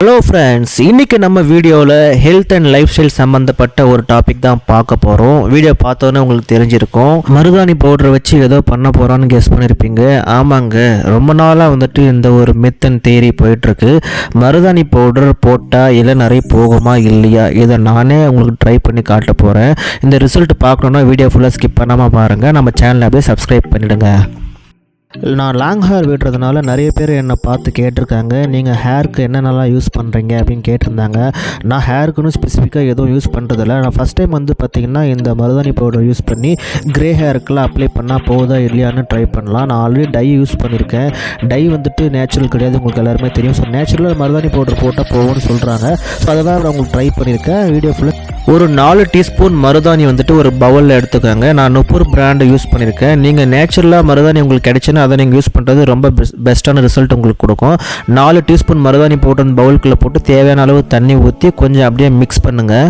Hello friends இன்றைக்கி நம்ம வீடியோவில் ஹெல்த் அண்ட் லைஃப் ஸ்டைல் சம்மந்தப்பட்ட ஒரு டாபிக் தான் பார்க்க போகிறோம் வீடியோ பார்த்தோன்னே உங்களுக்கு தெரிஞ்சிருக்கும். மருதாணி பவுடரை வச்சு ஏதோ பண்ண போகிறான்னு கெஸ் பண்ணியிருப்பீங்க ஆமாங்க ரொம்ப நாளாக வந்துட்டு இந்த ஒரு மித் அண்ட் தேரி போயிட்டுருக்கு. மருதாணி பவுடர் போட்டால் இல்லை நிறைய போகுமா இல்லையா? இதை நானே உங்களுக்கு ட்ரை பண்ணி காட்ட போகிறேன் இந்த ரிசல்ட் பார்க்கணுன்னா வீடியோ ஃபுல்லாக ஸ்கிப் பண்ணாமல் பாருங்கள் நம்ம சேனலை அப்படியே சப்ஸ்கிரைப் பண்ணிவிடுங்க நான் லாங் ஹேர் விடுறதுனால நிறைய பேர் என்னை பார்த்து கேட்டிருக்காங்க. நீங்கள் ஹேருக்கு என்னென்னலாம் யூஸ் பண்ணுறீங்க அப்படின்னு கேட்டிருந்தாங்க. நான் ஹேருக்குன்னு ஸ்பெசிஃபிக்காக எதுவும் யூஸ் பண்ணுறதில்ல நான் ஃபஸ்ட் டைம் வந்து பார்த்திங்கன்னா இந்த மருதாணி பவுடர் யூஸ் பண்ணி க்ரே ஹேருக்குலாம் அப்ளை பண்ணால் போகுதா இல்லையான்னு ட்ரை பண்ணலாம். நான் ஆல்ரெடி டை யூஸ் பண்ணியிருக்கேன். டை வந்துட்டு நேச்சுரல் கிடையாது உங்களுக்கு எல்லாருமே தெரியும். ஸோ நேச்சுரலாக மருதாணி பவுடர் போட்டால் போகும்னு சொல்கிறாங்க ஸோ அதை தான் நான் உங்களுக்கு ட்ரை பண்ணியிருக்கேன். வீடியோ ஃபுல்லாக ஒரு நாலு டீஸ்பூன் மருதாணி வந்துட்டு ஒரு பவுலில் எடுத்துக்கோங்க. நான் நுப்பூர் பிராண்டு யூஸ் பண்ணியிருக்கேன். நீங்கள் நேச்சுரலாக மருதாணி உங்களுக்கு கிடைச்சுன்னா அதை நீங்கள் யூஸ் பண்ணுறது ரொம்ப பெஸ்ட் பெஸ்ட்டான ரிசல்ட் உங்களுக்கு கொடுக்கும். நாலு டீஸ்பூன் மருதாணி போட்டு அந்த பவுலுக்குள்ளே போட்டு தேவையான அளவு தண்ணி ஊற்றி கொஞ்சம் அப்படியே மிக்ஸ் பண்ணுங்கள்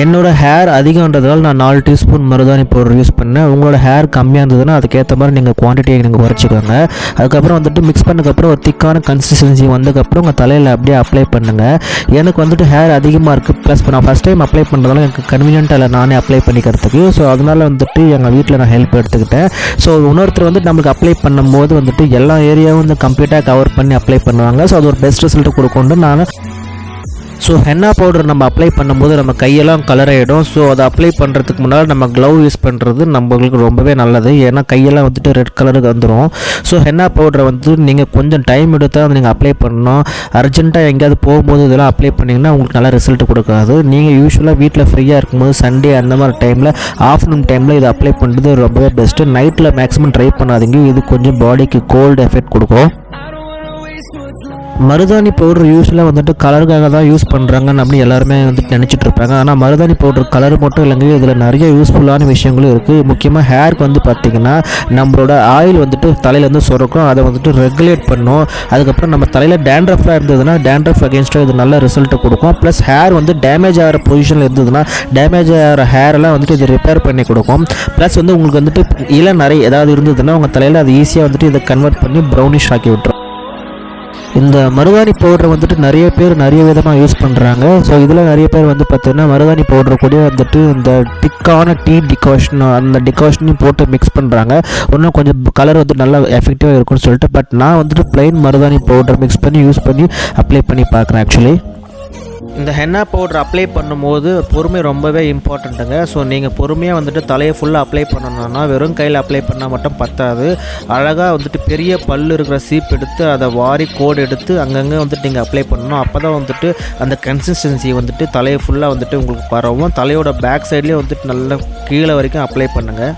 என்னோட ஹேர் அதிகன்றதால நான் நாலு டீஸ்பூன் மருதாணி பவுடர் யூஸ் பண்ணேன். உங்களோட ஹேர் கம்மியாக இருந்ததுன்னா அதுக்கேற்ற மாதிரி நீங்கள் குவான்டிட்டியை நீங்கள் குறைச்சிக்கோங்க. அதுக்கப்புறம் வந்துட்டு மிக்ஸ் பண்ணதுக்கப்புறம் ஒரு திக்கான கன்சிஸ்டன்சி வந்ததுக்கப்புறம் உங்கள் தலையில் அப்படியே அப்ளை பண்ணுங்கள் எனக்கு வந்துட்டு ஹேர் அதிகமாக இருக்குது ப்ளஸ் நான் ஃபஸ்ட் டைம் அப்ளை பண்ணுறதால எனக்கு கன்வீனியன்ட்டாக இல்லை நானே அப்ளை பண்ணிக்கிறதுக்கு. ஸோ அதனால் வந்துட்டு எங்கள் வீட்டில் நான் ஹெல்ப் எடுத்துக்கிட்டேன். ஸோ இன்னொருத்தர் வந்துட்டு நம்மளுக்கு அப்ளை பண்ணும்போது வந்துட்டு எல்லா ஏரியாவும் வந்து கம்ப்ளீட்டாக கவர் பண்ணி அப்ளை பண்ணுவாங்க. ஸோ அது ஒரு பெஸ்ட் ரிசல்ட் கொடுக்கும்னு நான் ஸோ ஹென்னா பவுடர் நம்ம அப்ளை பண்ணும்போது நம்ம கையெல்லாம் கலர் ஆகிடும் ஸோ அதை அப்ளை பண்ணுறதுக்கு முன்னால் நம்ம க்ளவ் யூஸ் பண்ணுறது நம்மளுக்கு ரொம்பவே நல்லது. ஏன்னா கையெல்லாம் வந்துட்டு ரெட் கலருக்கு வந்துடும் ஸோ ஹென்னா பவுடரை வந்து நீங்கள் கொஞ்சம் டைம் எடுத்தால் அதை நீங்கள் அப்ளை பண்ணணும். அர்ஜென்ட்டாக எங்கேயாவது போகும்போது இதெல்லாம் அப்ளை பண்ணிங்கன்னா உங்களுக்கு நல்ல ரிசல்ட் கொடுக்காது. நீங்கள் யூஸ்வலாக வீட்டில் ஃப்ரீயாக இருக்கும்போது சண்டே அந்த மாதிரி டைமில் ஆஃப்டர்நூன் டைமில் இதை அப்ளை பண்ணுறது ரொம்பவே பெஸ்ட்டு நைட்டில் மேக்ஸிமம் ட்ரை பண்ணாதீங்க. இது கொஞ்சம் பாடிக்கு கோல்டு எஃபெக்ட் கொடுக்கும். மருதாணி பவுடர் யூஸ்வலாக வந்துட்டு கலருக்காக தான் யூஸ் பண்ணுறாங்கன்னு அப்படி எல்லாருமே வந்துட்டு நினச்சிட்டு இருப்பாங்க. ஆனால் மருதாணி பவுடர் கலர் மட்டும் இல்லைங்க. இதில் நிறைய யூஸ்ஃபுல்லான விஷயங்களும் இருக்குது முக்கியமாக ஹேருக்கு வந்து பார்த்திங்கன்னா நம்மளோட ஆயில் வந்துட்டு தலையில் வந்து சுரக்கும். அதை வந்துட்டு ரெகுலேட் பண்ணும். அதுக்கப்புறம் நம்ம தலையில் டேண்ட்ரஃபாக இருந்ததுன்னா டேண்ட்ரஃப் அகேன்ஸ்டாக இது நல்ல ரிசல்ட்டை கொடுக்கும். ப்ளஸ் ஹேர் வந்து டேமேஜ் ஆகிற பொசிஷனில் இருந்ததுன்னா டேமேஜ் ஆகிற ஹேரெல்லாம் வந்துட்டு இது ரிப்பேர் பண்ணி கொடுக்கும். ப்ளஸ் வந்து உங்களுக்கு வந்துட்டு இளம் நிறைய ஏதாவது இருந்ததுன்னா உங்கள் தலையில் அது ஈஸியாக வந்துட்டு இதை கன்வெர்ட் பண்ணி ப்ரௌனிஷ் ஆக்கி விட்டுரும். இந்த மருதாணி பவுடரை வந்துட்டு நிறைய பேர் நிறைய விதமாக யூஸ் பண்ணுறாங்க ஸோ இதில் நிறைய பேர் வந்து பார்த்தீங்கன்னா மருதாணி பவுடர் கூட வந்துட்டு இந்த திக்கான டீ டிகாஷன் அந்த டிகாஷனையும் போட்டு மிக்ஸ் பண்ணுறாங்க இன்னும் கொஞ்சம் கலர் வந்து நல்லா எஃபெக்டிவாக இருக்கும்னு சொல்லிட்டு பட் நான் வந்துட்டு ப்ளைன் மருதாணி பவுடர் மிக்ஸ் பண்ணி யூஸ் பண்ணி அப்ளை பண்ணி பார்க்குறேன் ஆக்சுவலி இந்த ஹென்னா பவுடர் அப்ளை பண்ணும்போது பொறுமை ரொம்பவே இம்பார்ட்டண்ட்டுங்க ஸோ நீங்கள் பொறுமையாக வந்துட்டு தலையை ஃபுல்லாக அப்ளை பண்ணணும்னா வெறும் கையில் அப்ளை பண்ணால் மட்டும் பத்தாது. அழகாக வந்துட்டு பெரிய பல் இருக்கிற சீப் எடுத்து அதை வாரி கோடு எடுத்து அங்கங்கே வந்துட்டு நீங்கள் அப்ளை பண்ணணும். அப்போ தான் வந்துட்டு அந்த கன்சிஸ்டன்சி வந்துட்டு தலையை ஃபுல்லாக வந்துட்டு உங்களுக்கு பரவும். தலையோட பேக் சைட்லேயே வந்துட்டு நல்லா கீழே வரைக்கும் அப்ளை பண்ணுங்கள்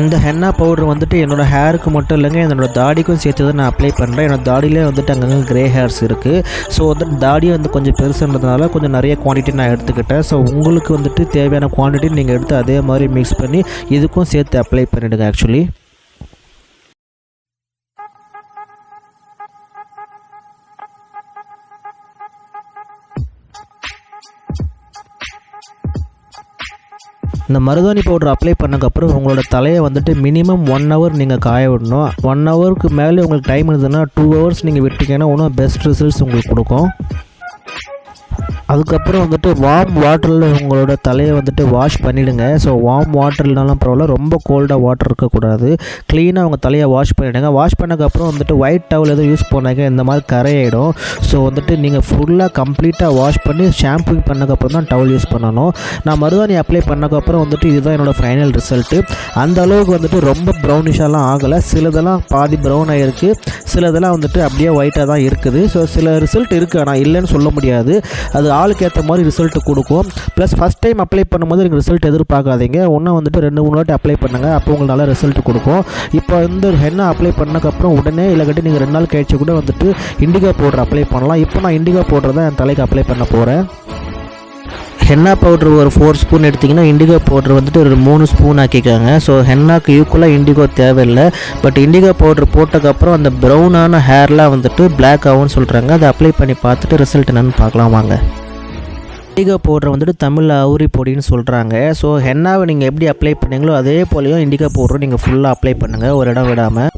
இந்த ஹென்னா பவுடர் வந்துட்டு என்னோடய ஹேருக்கு மட்டும் இல்லைங்க என்னோடய தாடிக்கும் சேர்த்து தான் நான் அப்ளை பண்ணுறேன் என்னோடய தாடியிலே வந்துட்டு அங்கங்கே க்ரே ஹேர்ஸ் இருக்குது ஸோ வந்து தாடி வந்து கொஞ்சம் பெருசுன்றதுனால கொஞ்சம் நிறைய குவான்டிட்டி நான் எடுத்துக்கிட்டேன். ஸோ உங்களுக்கு வந்துட்டு தேவையான குவான்டிட்டி நீங்கள் எடுத்து அதே மாதிரி மிக்ஸ் பண்ணி இதுக்கும் சேர்த்து அப்ளை பண்ணிவிடுங்க ஆக்சுவலி இந்த மருதாணி பவுடர் அப்ளை பண்ணக்கப்புறம் உங்களோட தலையை வந்துட்டு மினிமம் ஒன் ஹவர் நீங்கள் காய விடணும். ஒன் ஹவருக்கு மேலே உங்களுக்கு டைம் இருந்ததுன்னா டூ ஹவர்ஸ் நீங்கள் விட்டீங்கன்னா இன்னும் பெஸ்ட் ரிசல்ட்ஸ் உங்களுக்கு கொடுக்கும். அதுக்கப்புறம் வந்துட்டு வார்ம் வாட்டரில் உங்களோட தலையை வந்துட்டு வாஷ் பண்ணிவிடுங்க ஸோ வார்ம் வாட்டர்னாலும் பரவாயில்ல. ரொம்ப கோல்டாக வாட்டர் இருக்கக்கூடாது. க்ளீனாக உங்கள் தலையை வாஷ் பண்ணிவிடுங்க வாஷ் பண்ணக்கப்புறம் வந்துட்டு ஒயிட் டவல் எதுவும் யூஸ் பண்ணாங்க இந்த மாதிரி கரையாயிடும். ஸோ வந்துட்டு நீங்கள் ஃபுல்லாக கம்ப்ளீட்டாக வாஷ் பண்ணி ஷாம்பு பண்ணக்கப்புறம் தான் டவல் யூஸ் பண்ணணும். நான் மருதாணி அப்ளை பண்ணக்கப்புறம் வந்துட்டு இதுதான் என்னோடய ஃபைனல் ரிசல்ட்டு அந்த அளவுக்கு வந்துட்டு ரொம்ப ப்ரௌனிஷாலாம் ஆகலை. சிலதெல்லாம் பாதி ப்ரௌன் ஆகிருக்கு சிலதெல்லாம் வந்துட்டு அப்படியே ஒயிட்டாக தான் இருக்குது. ஸோ சில ரிசல்ட் இருக்குது ஆனால் இல்லைன்னு சொல்ல முடியாது. அது ஆளுக்கு ஏற்ற மாதிரி ரிசல்ட் கொடுக்கும். ப்ளஸ் ஃபஸ்ட் டைம் அப்ளை பண்ணும்போது எனக்கு ரிசல்ட் எதிர்பார்க்காதீங்க. ஒன்றும் வந்துட்டு ரெண்டு மூணு வாட்டி அப்ளை பண்ணுங்கள் அப்போ உங்களுக்கு நல்லா ரிசல்ட் கொடுக்கும். இப்போ இந்த ஹென்னா அப்ளை பண்ணக்கப்புறம் உடனே இல்லை கட்டி நீங்கள் ரெண்டு நாள் கழிச்சு கூட வந்துட்டு இண்டிகா பவுடர் அப்ளை பண்ணலாம். இப்போ நான் இண்டிகா பவுடர் தான் என் தலைக்கு அப்ளை பண்ண போகிறேன் ஹென்னா பவுடர் ஒரு ஃபோர் ஸ்பூன் எடுத்திங்கன்னா இண்டிகோ பவுடர் வந்துட்டு ஒரு மூணு ஸ்பூன் ஆக்கிக்காங்க. ஸோ ஹென்னாக்கு ஈக்குவலாக இண்டிகோ தேவையில்லை. பட் இண்டிகோ பவுடர் போட்டதுக்கப்புறம் அந்த ப்ரௌனான ஹேர்லாம் வந்துட்டு பிளாக் ஆகும்னு சொல்கிறாங்க அதை அப்ளை பண்ணி பார்த்துட்டு ரிசல்ட் என்னென்னு பார்க்கலாம். வாங்க. இண்டிகோ பவுடர் வந்துட்டு தமிழில் அவுரி பொடின்னு சொல்கிறாங்க ஸோ ஹென்னாவை நீங்கள் எப்படி அப்ளை பண்ணீங்களோ அதே போலையும் இண்டிகோ பவுடரும் நீங்கள் ஃபுல்லாக அப்ளை பண்ணுங்கள் ஒரு இடம் விடாமல்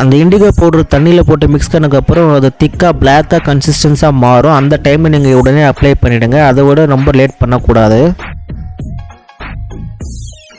அந்த இண்டிகோ பவுடர் தண்ணியில் போட்டு மிக்ஸ் பண்ணதுக்கப்புறம் அது திக்காக பிளாக்காக கன்சிஸ்டன்ஸாக மாறும். அந்த டைமில் நீங்கள் உடனே அப்ளை பண்ணிவிடுங்க அதை விட ரொம்ப லேட் பண்ணக்கூடாது.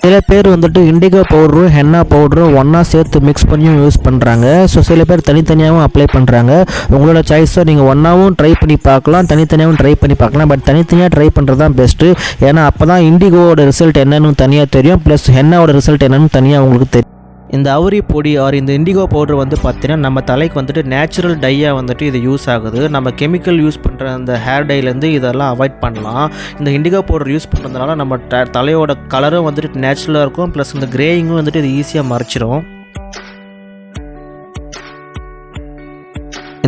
சில பேர் வந்துட்டு இண்டிகோ பவுடரும் ஹென்னா பவுடரும் ஒன்றா சேர்த்து மிக்ஸ் பண்ணியும் யூஸ் பண்ணுறாங்க ஸோ சில பேர் தனித்தனியாகவும் அப்ளை பண்ணுறாங்க உங்களோட சாய்ஸை நீங்கள் ஒன்றாவும் ட்ரை பண்ணி பார்க்கலாம் தனித்தனியாகவும் ட்ரை பண்ணி பார்க்கலாம். பட் தனித்தனியாக ட்ரை பண்ணுறது தான் பெஸ்ட்டு ஏன்னா அப்போ தான் இண்டிகோவோட ரிசல்ட் என்னன்னு தனியாக தெரியும். ப்ளஸ் ஹென்னாவோட ரிசல்ட் என்னன்னு தனியாக உங்களுக்கு தெரியும். இந்த அவுரி பொடி ஆர் இந்த இண்டிகோ பவுடர் வந்து பார்த்தீங்கன்னா நம்ம தலைக்கு வந்துட்டு நேச்சுரல் டையாக வந்துட்டு இது யூஸ் ஆகுது. நம்ம கெமிக்கல் யூஸ் பண்ணுற அந்த ஹேர் டைலேருந்து இதெல்லாம் அவாய்ட் பண்ணலாம். இந்த இண்டிகோ பவுடர் யூஸ் பண்ணுறதுனால நம்ம தலையோட கலரும் வந்துட்டு நேச்சுரலாக இருக்கும். ப்ளஸ் இந்த கிரேயிங்கும் வந்துட்டு இது ஈஸியாக மறைச்சிரும்.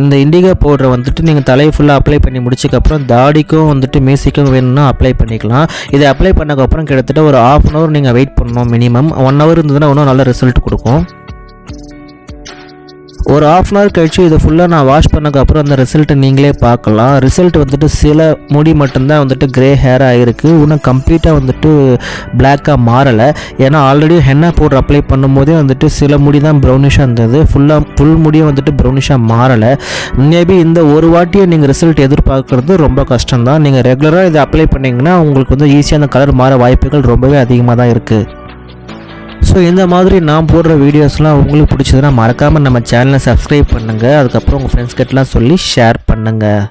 இந்த இண்டிகா பவுடரை வந்துட்டு நீங்கள் தலையை ஃபுல்லாக அப்ளை பண்ணி முடிச்சக்கப்புறம் தாடிக்கும் வந்துட்டு மீசிக்கும் வேணும்னா அப்ளை பண்ணிக்கலாம். இதை அப்ளை பண்ணக்கப்புறம் கிட்டத்தட்ட ஒரு ஆஃப் அன் ஹவர் நீங்கள் வெயிட் பண்ணணும் மினிமம் ஒன் ஹவர் இருந்ததுன்னா இன்னும் நல்ல ரிசல்ட் கொடுக்கும். ஒரு ஆஃப் அன் ஹவர் கழிச்சு இதை ஃபுல்லாக நான் வாஷ் பண்ணக்கப்புறம் அந்த ரிசல்ட்டை நீங்களே பார்க்கலாம். ரிசல்ட் வந்துட்டு சில முடி மட்டும்தான் வந்துட்டு கிரே ஹேராக இருக்குது இன்னும் கம்ப்ளீட்டாக வந்துட்டு பிளாக்காக மாறலை. ஏன்னா ஆல்ரெடி ஹென்னா பவுடர் அப்ளை பண்ணும்போதே வந்துட்டு சில முடி தான் ப்ரௌனிஷாக இருந்தது. ஃபுல்லாக ஃபுல் முடியும் வந்துட்டு ப்ரௌனிஷாக மாறலை. மேபி இந்த ஒரு வாட்டியை நீங்கள் ரிசல்ட் எதிர்பார்க்குறது ரொம்ப கஷ்டம்தான். நீங்கள் ரெகுலராக இதை அப்ளை பண்ணிங்கன்னா உங்களுக்கு வந்து ஈஸியாக அந்த கலர் மாற வாய்ப்புகள் ரொம்பவே அதிகமாக தான் இருக்குது ஸோ இந்த மாதிரி நான் போடுற வீடியோஸ்லாம் உங்களுக்கு பிடிச்சதுன்னா மறக்காமல் நம்ம சேனலை சப்ஸ்கிரைப் பண்ணுங்கள் அதுக்கப்புறம் உங்கள் ஃப்ரெண்ட்ஸ் கிட்டலாம் சொல்லி ஷேர் பண்ணுங்கள்